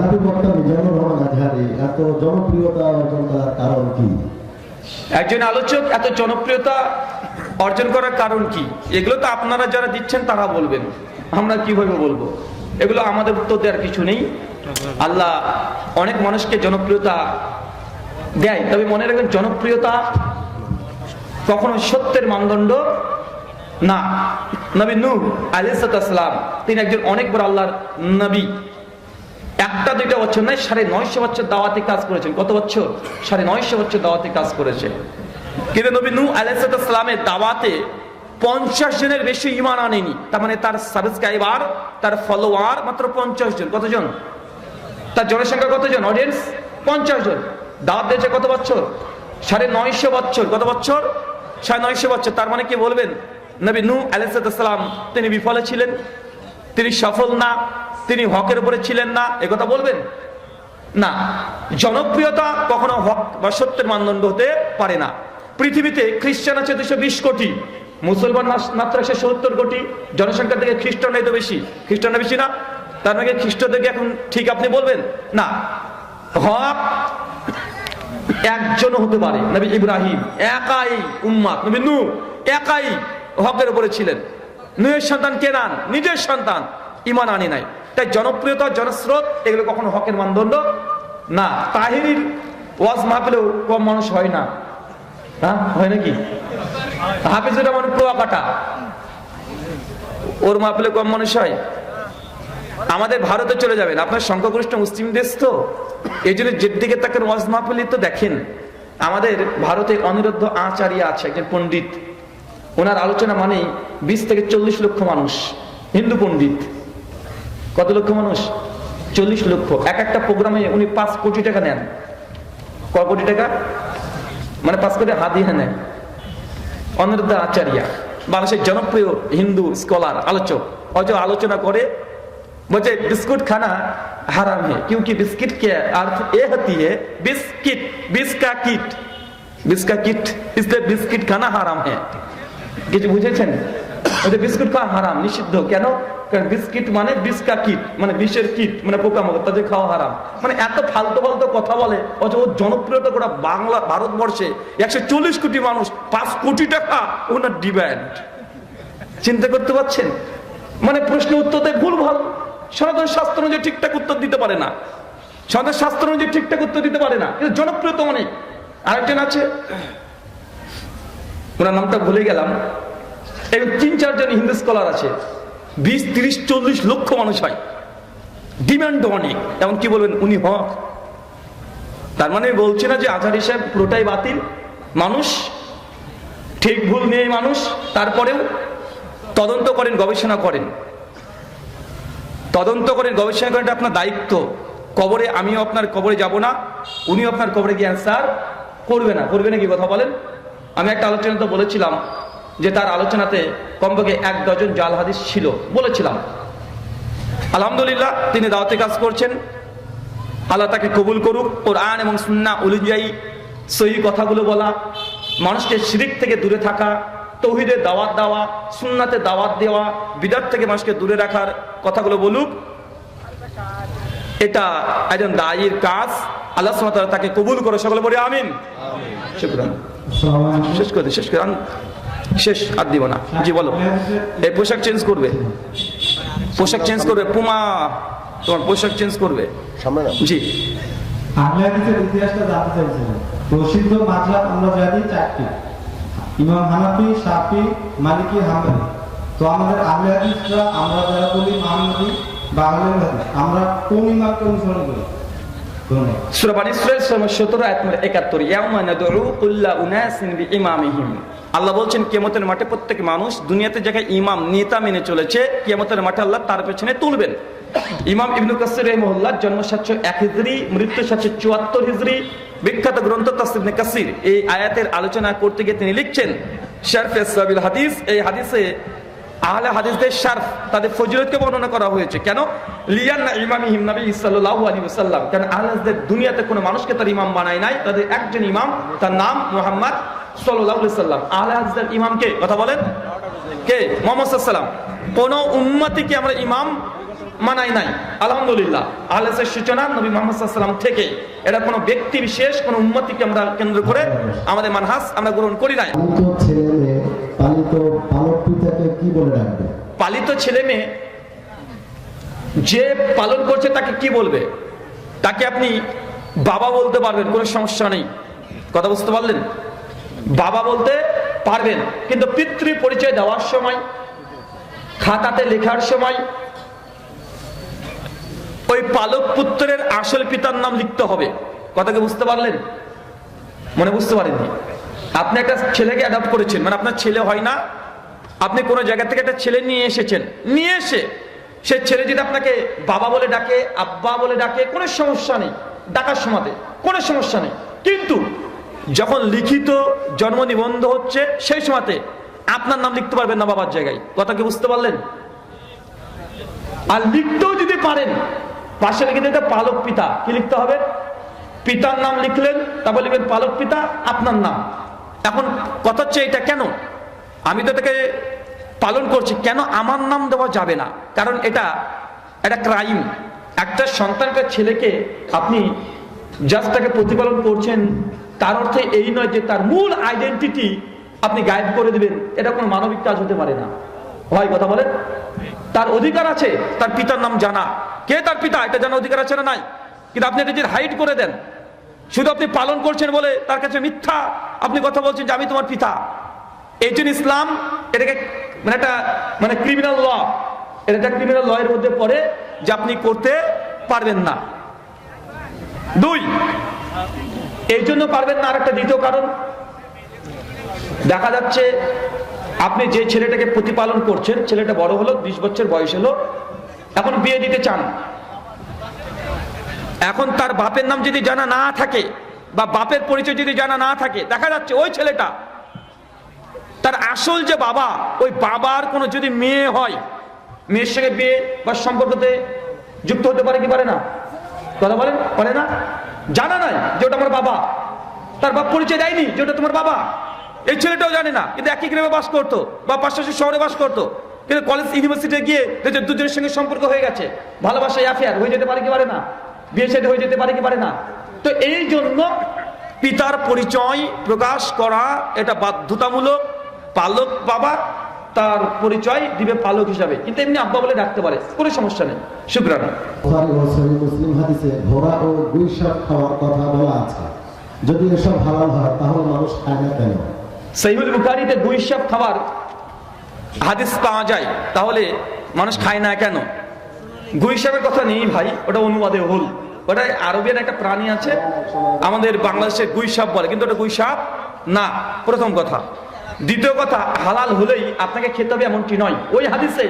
মিজানুর আজহারি এত জনপ্রিয়তা অর্জন করার কারণ কি? একজন আলোচক এত জনপ্রিয়তা অর্জন করার কারণ কি? এগুলো তো আপনারা যারা দিচ্ছেন, তারা বলবেন। আমরা কীভাবে বলব? এগুলো আমাদের উত্তর দেওয়ার কিছু নেই। আল্লাহ অনেক মানুষকে জনপ্রিয়তা দেয়। তবে মনে রাখবেন, জনপ্রিয়তা কখনো সত্যের মানদণ্ড না। নবী নূহ আলিসাল্লাম তিনি একজন অনেক বড় আল্লাহর নবী। একটা দুইটা বছর নয়, সাড়ে নয়শো বছর দাওয়াতে কাজ করেছেন। কত বছর? সাড়ে নয়শো বছর দাওয়াতে কাজ করেছে। কিন্তু নবী নূ আলাইসালামের দাওয়াতে পঞ্চাশ জনের বেশি ইমান আনেনি। তার মানে তার সাবস্ক্রাইবার তার ফলোয়ার মাত্র পঞ্চাশ জন। কতজন? তার জনসংখ্যা কতজন? অডিয়েন্স পঞ্চাশ জন। দাওয়াত দিয়েছে কত বছর? সাড়ে নয়শো বছর। কত বছর? সাড়ে নয়শো বছর। তার মানে কি বলবেন? নবী নু আলাইসালাম তিনি বিফলে ছিলেন। তিনি সফল না। তিনি হকের উপরে ছিলেন না একথা বলবেন? না। জনপ্রিয়তা কখনো হক বা সত্যের মানদণ্ড হতে পারে না। পৃথিবীতে খ্রিস্টান আছে দুশো বিশ কোটি, মুসলমান মাস- মাত্র আছে সত্তর কোটি জনসংখ্যা থেকে খ্রিস্টানরাই তো বেশি। খ্রিস্টানরা বেশি না? তার মানে খ্রিস্টদেরকে এখন ঠিক আপনি বলবেন? না। হক একজন হতে পারে, নবী ইব্রাহিম, একাই উম্মাদ, নবী নূহ একাই হকের উপরে ছিলেন। নুয়ের সন্তান কেনান নিজের সন্তান। ইমান আনি নাই। তাই জনপ্রিয়তা, জনস্রোত, এগুলো কখনো হকের মানদণ্ড? না। তাহিরির ওয়াজ মাহফিলেও কম মানুষ হয় না। হ্যাঁ হয় নাকি? হাফিজুর রহমান কুয়াকাটা ওর মাহফিলে কম মানুষ হয়? আমাদের ভারতে চলে যাবেন। আপনার সংখ্যাগরিষ্ঠ মুসলিম দেশ তো। এই জন্য যে দিকে তাকে ওয়াজ মাহফিলি তো দেখেন। আমাদের ভারতে অনিরুদ্ধ আচার্য আছে, একজন পণ্ডিত। ওনার আলোচনা মানেই বিশ থেকে চল্লিশ লক্ষ মানুষ। হিন্দু পণ্ডিত। কত লক্ষ মানুষ চল্লিশ লক্ষ এক একটা প্রোগ্রামে উনি পাঁচ কোটি টাকা নেন ক কোটি টাকা মানে পাঁচ কোটি হাদিয়া নেন অনিরুদ্ধ আচার্য বাংলাদেশের জনপ্রিয় হিন্দু স্কলার আলোচক অজ আলোচনা করে বলছে बिस्कुट खाना हराम है क्योंकि बिस्किट के अर्थ ये होती है बिस्किट बिस का किट बिस का किट इसलिए बिस्किट खाना হারাম है কিছু বুঝেছেন ওদের বিস্কুট খাওয়া হারাম, নিষিদ্ধ। কেন? বিস্কিট মানে বিস্কা কিট মানে বিষের কিট মানে পোকামাকড়, তাদের খাওয়া হারাম। মানে এত ফালতু ফালতু কথা বলে, অথচ জনপ্রিয়তা গোটা বাংলা, ভারতবর্ষে একশো চল্লিশ কোটি মানুষ, পাঁচ কোটি টাকা ওনার ডিব্যান্ড চিন্তা করতে পারছেন? মানে প্রশ্ন উত্তর দেয় ভুল ভালো। সনাতন শাস্ত্র অনুযায়ী ঠিকঠাক উত্তর দিতে পারে না। সনাতন শাস্ত্র অনুযায়ী ঠিকঠাক উত্তর দিতে পারে না। কিন্তু জনপ্রিয়তা অনেক আরেকজন আছে। ওনার নামটা ভুলে গেলাম। এবং তিন চারজন হিন্দু স্কলার আছে। বিশ, তিরিশ, চল্লিশ লক্ষ মানুষ হয়। ডিমান্ড অনেক। এমন কি বলবেন, উনি হক। তার মানে বলছি না যে আজহার হিসাব পুরোটাই বাতিল। মানুষ, ঠিক ভুল নেই মানুষ। তারপরেও তদন্ত করেন, গবেষণা করেন। তদন্ত করেন, গবেষণা করেন আপনার দায়িত্ব। কবরে আমিও আপনার কবরে যাব না। উনিও আপনার কবরে গিয়ে অ্যান্সার করবে না। করবে না কি কথা বলেন? আমি একটা আলোচনা তো বলেছিলাম। যে তার আলোচনাতে কমপক্ষে এক ডজন জাল হাদিস ছিল বলেছিলাম। আলহামদুলিল্লাহ তিনি দাওয়াতে কাজ করছেন। আল্লাহ তাকে কবুল করুক কোরআন এবং সুন্না অনুযায়ী সহি কথাগুলো বলা মানুষকে শিরিক থেকে দূরে থাকা তৌহিদের দাওয়াত দেওয়া সুন্নাতে দাওয়াত দেওয়া বিদাত থেকে মানুষকে দূরে রাখার কথাগুলো বলুক। এটা একজন দায়ীর কাজ। আল্লাহ তাকে কবুল করে সকলে বলি আমিন। শুকরান। শেষ করে শেষ করে শেষ আর দিব না। জি বলো। এই পোশাক চেঞ্জ করবে। পোশাক চেঞ্জ করবে। পুমা তোমার পোশাক চেঞ্জ করবে। সামনে জি। হাদিসের ইতিহাসটা জানতে চাইছিলাম। প্রসিদ্ধ মাযহাব আমরা জানি চারটি। ইমাম হানাফি শাফি মালিকি হাম্বলি। তো আমাদের আহলে হাদিসরা আমরা যারা বলি মাহমুদি বা আহলে হাদিস আমরা কোন ইমামকে অনুসরণ করি? ধন্যবাদ সূরা বানী ইসরাঈল, সূরা 17 আয়াত নম্বর 71 ইয়াউমা নাদউ কুল্লা উনাসিন বিইমামিহিম। আল্লাহ বলছেন, কিয়ামতের মাঠে প্রত্যেক মানুষ দুনিয়াতে ইমাম নেতা মেনে চলেছে, কিয়ামতের মাঠে আল্লাহ তার পেছনে তুলবেন। ইমাম ইবনু কাসির রহিমাহুল্লাহ জন্ম 701 হিজরি মৃত্যু 774 হিজরি, বিখ্যাত গ্রন্থ তাফসীর ইবনে কাসির। এই আয়াতের আলোচনা করতে গিয়ে তিনি লিখছেন, শারফে হাদিস এই হাদিসে আহলে হাদিসদের শারফ, তাদের ফজিলতকে বর্ণনা করা হয়েছে। কেন? লিয়ান্না ইমাম নবী সাল্লাল্লাহু আলী ওয়াসাল্লাম। কেন আহলে দুনিয়াতে কোনো মানুষকে তার ইমাম বানায় নাই? তাদের একজন ইমাম, তার নাম মোহাম্মদ সাল্লাহ সাল্লাম আহলে ইমাম কে? কথা বলেন। কে? মোহাম্মদ সাল্লাম কোন উম্মতিকে আমরা ইমাম মানাই নাই? আলহামদুলিল্লাহ আহলেসের সূচনা নবী মোহাম্মদ সাল্লাম থেকে। এটা কোনো ব্যক্তি বিশেষ কোনো আমরা কেন্দ্র করে আমাদের মানহাস আমরা গ্রহণ করি নাই। পালিত ছেলে মেয়ে যে পালন করছে তাকে কি বলবে? তাকে আপনি বাবা বলতে পারবেন কোনো সমস্যা নেই। কথা বুঝতে পারলেন? বাবা বলতে পারবেন কিন্তু পিতৃ পরিচয় দেওয়ার সময় খাতাতে লেখার সময় ওই পালক পুত্রের আসল পিতার নাম লিখতে হবে। কথাকে বুঝতে পারলেন? মনে বুঝতে পারেননি। আপনি একটা ছেলেকে অ্যাডাপ্ট করেছেন মানে আপনার ছেলে হয় না, আপনি কোনো জায়গা থেকে একটা ছেলে নিয়ে এসেছেন। নিয়ে এসে সে ছেলে যদি আপনাকে বাবা বলে ডাকে, আব্বা বলে ডাকে, কোনো সমস্যা নেই, ডাকার সময়তে কোনো সমস্যা নেই। কিন্তু যখন লিখিত জন্ম নিবন্ধ হচ্ছে, সেই সময়তে আপনার নাম লিখতে পারবেন না বাবার জায়গায়। কথা কি বুঝতে পারলেন? আর লিখতেও যদি পারেন পাশে লিখে দিতে পালক পিতা। কি লিখতে হবে? পিতার নাম লিখলেন, তারপর লিখবেন পালক পিতা, আপনার নাম। এখন কথা হচ্ছে এটা কেন? আমি তো এটাকে পালন করছি, কেন আমার নাম দেওয়া যাবে না? কারণ এটা একটা ক্রাইম একটা সন্তান একটা ছেলেকে আপনি জাস্ট তাকে প্রতিপালন করছেন, তার অর্থে এই নয় যে তার মূল আইডেন্টিটি আপনি গায়েব করে দিবেন। এটা কোনো মানবিক কাজ হতে পারে না। হয় কথা বলেন? তার অধিকার আছে, তার পিতার নাম জানা। কে তার পিতা? এটা জানার অধিকার আছে না নাই? কিন্তু আপনি এটা যদি হাইট করে দেন, শুধু আপনি পালন করছেন বলে তার কাছে মিথ্যা আপনি কথা বলছেন যে আমি তোমার পিতা। এই জন্য ইসলাম, এটাকে মানে একটা মানে ক্রিমিনাল ল এটা একটা ক্রিমিনাল ল এর মধ্যে পড়ে যে আপনি করতে পারবেন না। দুই এই জন্য পারবেন না আর একটা দ্বিতীয় কারণ। দেখা যাচ্ছে আপনি যে ছেলেটাকে প্রতিপালন করছেন, ছেলেটা বড় হলো, বিশ বছর বয়স হলো এখন বিয়ে দিতে চান। এখন তার বাপের নাম যদি জানা না থাকে বা বাপের পরিচয় যদি জানা না থাকে, দেখা যাচ্ছে ওই ছেলেটা, তার আসল যে বাবা, ওই বাবার কোনো যদি মেয়ে হয়, মেয়ের সঙ্গে বিয়ে বা সম্পর্কতে যুক্ত হতে পারে কি পারে না? কথা বলেন? পারে না? জানা নাই যে ওটা আমার বাবা। তার বাপ পরিচয় দেয়নি যে ওটা তোমার বাবা। এই ছেলেটাও জানে না, কিন্তু একই গ্রামে বাস করতো বা পাশাপাশি শহরে বাস করতো। কিন্তু কলেজ ইউনিভার্সিটি গিয়ে দেখছে দুজনের সঙ্গে সম্পর্ক হয়ে গেছে ভালোবাসা অ্যাফেয়ার হয়ে যেতে পারে কি পারে না? বিয়ে সাথে হয়ে যেতে পারে কি পারে না? তো এই জন্য পিতার পরিচয় প্রকাশ করা এটা বাধ্যতামূলক পালক বাবা তার পরিচয় দিবে পালক হিসাবে। কিন্তু এমনি আব্বা বলে ডাকতে পারে কোনো সমস্যা নেই শুক্রানা। মুসলিম হাদিসে ঘোড়া ও গুইসাপ খাওয়ার কথা বলা আছে। যদি এসব হালাল হয় তাহলে মানুষ খায় না কেন? সহিহুল বুখারীতে দুই সাপ খাবার হাদিস পাওয়া যায়, তাহলে মানুষ খায় না কেন? গুইসাপের কথা নেই ভাই, ওটা অনুবাদে ভুল। ওটা আরবের একটা প্রাণী আছে, আমাদের বাংলাদেশের গুইসাপ বলে, কিন্তু ওটা গুইসাপ না, প্রথম কথা। দ্বিতীয় কথা, হালাল হলেই আপনাকে খেতে হবে এমনটি নয়। ওই হাদিসে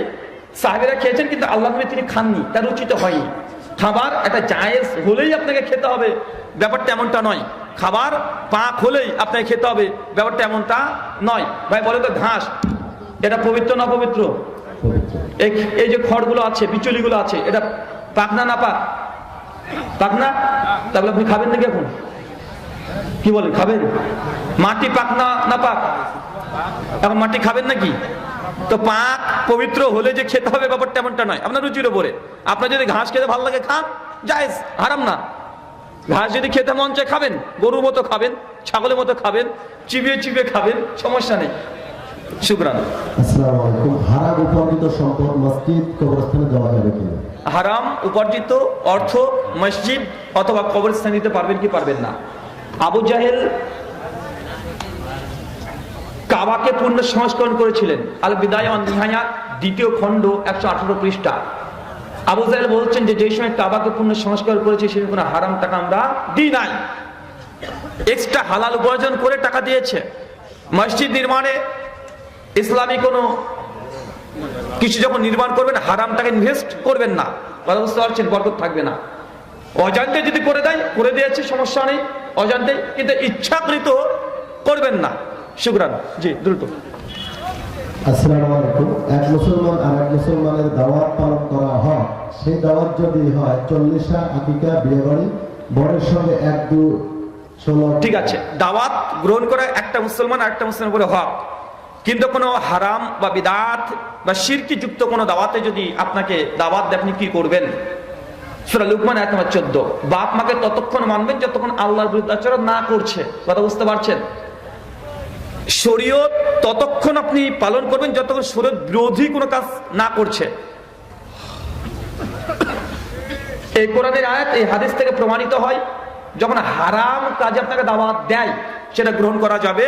সাহেবেরা খেয়েছেন, কিন্তু আল্লাহ তিনি খাননি, তার উচিত হয়নি। খাবার একটা জায়েজ হলেই আপনাকে খেতে হবে, ব্যাপারটা এমনটা নয়। খাবার পাক হলেই আপনাকে খেতে হবে, ব্যাপারটা এমনটা নয়। ভাই বলে তো ঘাস এটা পবিত্র না পবিত্র? এই যে খড়গুলো আছে বিচুলিগুলো আছে, এটা পাক না না পাক? পাক না? তাহলে আপনি খাবেন নাকি এখন? কি বলেন, খাবেন? মাটি পাক না না পাক? এখন মাটি খাবেন নাকি? তো পাক পবিত্র হলে যে খেতে হবে ব্যাপারটা এমনটা নয়, আপনার রুচির ওপরে আপনার যদি ঘাস খেতে ভালো লাগে, খান। জায়েজ, হারাম না। ঘাস যদি খেতে মন চায়, খাবেন। গরুর মতো খাবেন, ছাগলের মতো খাবেন, চিবিয়ে চিবিয়ে খাবেন, সমস্যা নেই। শুক্রান আসসালামু আলাইকুম। হারাম উপার্জিত সম্পদ মসজিদ কবরস্থানে দেওয়া যাবে কিনা? হারাম উপার্জিত অর্থ মসজিদ অথবা কবরস্থান দিতে পারবেন কি পারবেন না। আবু জাহেল কাবাকে পূর্ণ সংস্করণ করেছিলেন। আল বিদায় দ্বিতীয় খণ্ড একশো আঠারো পৃষ্ঠা। আবু জাহেল বলছেন যে সময় কাবাকে পূর্ণ সংস্কার করেছে সেই কোনো হারাম টাকা আমরা দিই নাই। এক্সট্রা হালাল উপার্জন করে টাকা দিয়েছে। মসজিদ নির্মাণে ইসলামী কোনো কিছু যখন নির্মাণ করবেন হারাম টাকা ইনভেস্ট করবেন না। কথা বুঝতে পারছেন? বরকত থাকবে না। অজান্তে যদি করে দেয় করে দিয়েছে সমস্যা নেই। অজান্তে কিন্তু ইচ্ছাকৃত করবেন না। শুক্রান। জি দ্রুত। আসসালামু আলাইকুম। এক মুসলমান আর এক মুসলমানের দাওয়াত পালন করা হয়। সেই দাওয়াত যদি হয় চল্লিশা আকিকা বিয়ে বাড়ি বরের সঙ্গে এক দু ষোলো ঠিক আছে। দাওয়াত গ্রহণ করা একটা মুসলমান আর একটা মুসলমান করে হক। কিন্তু কোনো হারাম বা বিদাত বা শিরকি যুক্ত কোনো দাওয়াতে যদি আপনাকে দাওয়াত আপনি কি করবেন? সুরা লুকমান এক নম্বর চোদ্দ। বাপ মাকে ততক্ষণ মানবেন যতক্ষণ আল্লাহর বিরুদ্ধাচরণ না করছে। কথা বুঝতে পারছেন? শরীয়ত ততক্ষণ আপনি পালন করবেন যতক্ষণ শরীয়ত বিরোধী কোনো কাজ না করছে। এই কোরআনের আয়াত, এই হাদিস থেকে প্রমাণিত হয়, যখন হারাম কাজে আপনাকে দাওয়াত দেয়, সেটা গ্রহণ করা যাবে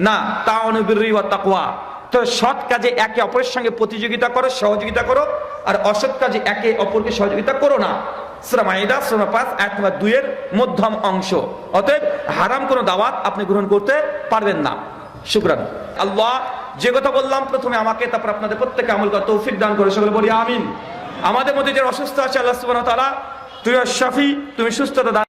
না তা অনুবিরি তাকুয়া তো সৎ কাজে একে অপরের সঙ্গে প্রতিযোগিতা করো, সহযোগিতা করো, আর অসৎ কাজে একে অপরকে সহযোগিতা করো না। হারাম কোনো দাওয়াত আপনি গ্রহণ করতে পারবেন না। শুক্রান। আল্লাহ যে কথা বললাম, প্রথমে আমাকে, তারপর আপনাদের তৌফিক দান করে বলি, আমিন। আমাদের মধ্যে যে অসুস্থ আছে, আল্লাহ ওয়া তুই তুমি সুস্থতা